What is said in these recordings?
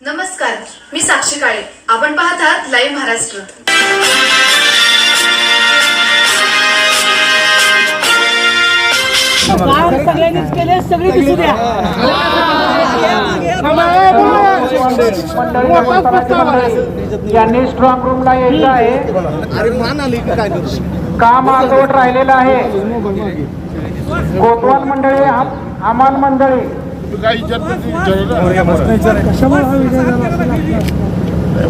नमस्कार मी साक्षी काळे. आपण पाहत आहात लाईव्ह महाराष्ट्र सगळ्यांनीच केले सगळी दिसू द्या. यांनी स्ट्रॉंग रूमला यायचं आहे. काम अर्धवट राहिलेलं आहे. कोतवाल मंडळी आम- आमान मंडळी.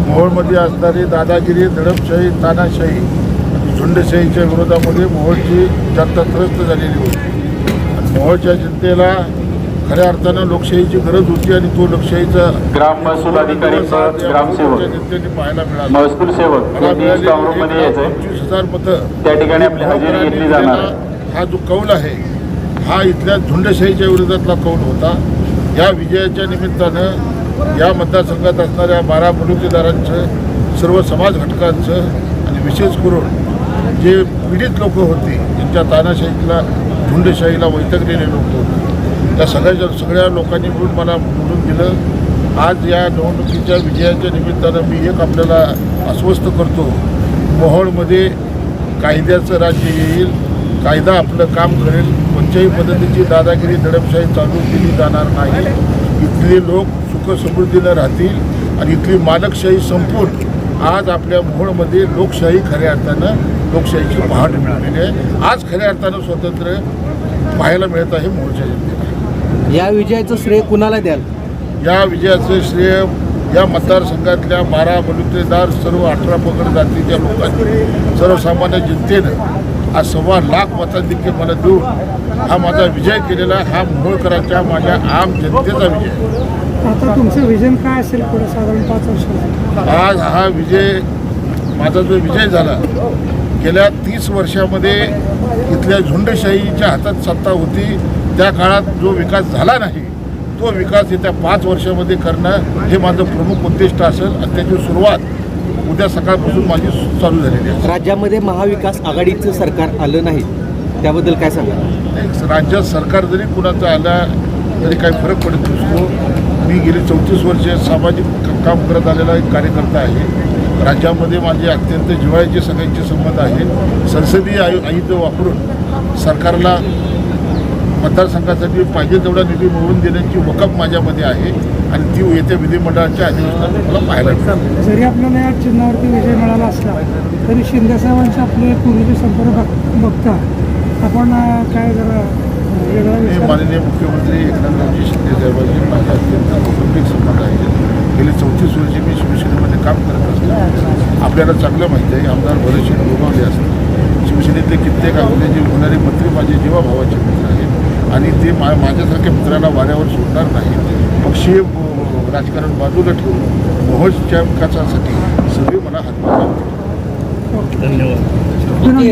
मोहोळमध्ये असणारी दादागिरी दडपशाही तानाशाही झुंडशाहीच्या विरोधामध्ये मोहोळची जनता त्रस्त झालेली होती. आणि मोहोळच्या जनतेला खऱ्या अर्थानं लोकशाहीची गरज होती आणि तो लोकशाहीचा ग्राम महसूल अधिकारी ग्रामसेवक जनतेने पाहायला मिळाला. महसूल सेवक पंचवीस हजार मतं. त्या ठिकाणी आपली हजेरी घेतली जाणार. आहे हा जो कौल आहे हा इथल्या झुंडशाहीच्या विरोधातला कौल होता. या विजयाच्या निमित्तानं या मतदारसंघात असणाऱ्या बारा बलुतेदारांचं सर्व समाज घटकांचं आणि विशेष करून जे पीडित लोक होती ज्यांच्या तानाशाहीला झुंडशाहीला वैतकलेले लोक होते. त्या सगळ्या सगळ्या लोकांनी मिळून मला निवडून दिलं. आज या निवडणुकीच्या विजयाच्या निमित्तानं मी एक आपल्याला अस्वस्थ करतो. मोहोळमध्ये कायद्याचं राज्य येईल कायदा आपलं काम करेल कोणत्याही पद्धतीची दादागिरी दडपशाही चालू केली जाणार नाही. इथले लोक सुखसमृद्धीनं राहतील आणि इथली मालकशाही संपून आज आपल्या मोहोळमध्ये लोकशाही खऱ्या अर्थानं लोकशाहीची पहाट मिळालेली आहे. आज खऱ्या अर्थानं स्वातंत्र्य पाहायला मिळत आहे मोहोळच्या जनतेला. या विजयाचं श्रेय कुणाला द्याल? या विजयाचं श्रेय या मतदारसंघातल्या बारा बलुतेदार सर्व अठरा पगड जातीच्या लोकांनी सर्वसामान्य जनतेनं आज सव्वा लाख मताधिक्य मला देऊन हा माझा विजय केलेला हा मोहोळकरांच्या माझ्या आम जनतेचा विजय. आता तुमचं विजन काय असेल पुढे साधारण पाच वर्षात? आज हा विजय माझा जो विजय झाला गेल्या तीस वर्षामध्ये इथल्या झुंडशाहीच्या हातात सत्ता होती. त्या काळात जो विकास झाला नाही तो विकास येत्या पाच वर्षामध्ये करणं हे माझं प्रमुख उद्दिष्ट असेल. आणि त्याची सुरुवात उद्या सकाळपासून माझी चालू झालेली आहे. राज्यामध्ये महाविकास आघाडीचं सरकार आलं नाही त्याबद्दल काय सांगा राज्यात सरकार जरी कुणाचं आलं तरी काही फरक पडत नसतो. मी गेली चौतीस वर्ष सामाजिक काम करत आलेला एक कार्यकर्ता आहे. राज्यामध्ये माझे अत्यंत जिव्हाळ्याचे सगळ्यांचे संबंध आहेत संसदीय आयु आयुध वापरून सरकारला मतदारसंघासाठी पाहिजे तेवढा निधी मिळवून देण्याची वकफ माझ्यामध्ये आहे. आणि ती येत्या विधिमंडळाच्या अधिवेशनात मला पाहायला मिळेल. जरी आपल्याला या चिन्हावरती विजय मिळाला असला तरी शिंदे साहेबांचे आपले पूर्वीचे संपर्क बघ- बघता आपण काय जरा माननीय मुख्यमंत्री एकनाथरावजी शिंदे साहेबांशी माझे अत्यंत कौटुंबिक संबंध आहेत. गेली चौतीस वर्षे मी शिवसेनेमध्ये काम करत असतो. आपल्याला चांगलं माहिती आहे आमदार भरतसिंग गोगावले असतात शिवसेनेतले कित्येक आपले जे होणारे मंत्री माझे जीवाभावाचे आणि ते मा माझ्यासारख्या मित्राला वाऱ्यावर सोडणार नाहीत पक्षीय राजकारण बाजूला ठेवून मोहोळच्या विकासासाठी सगळे मला हातभार लावतील. हरी!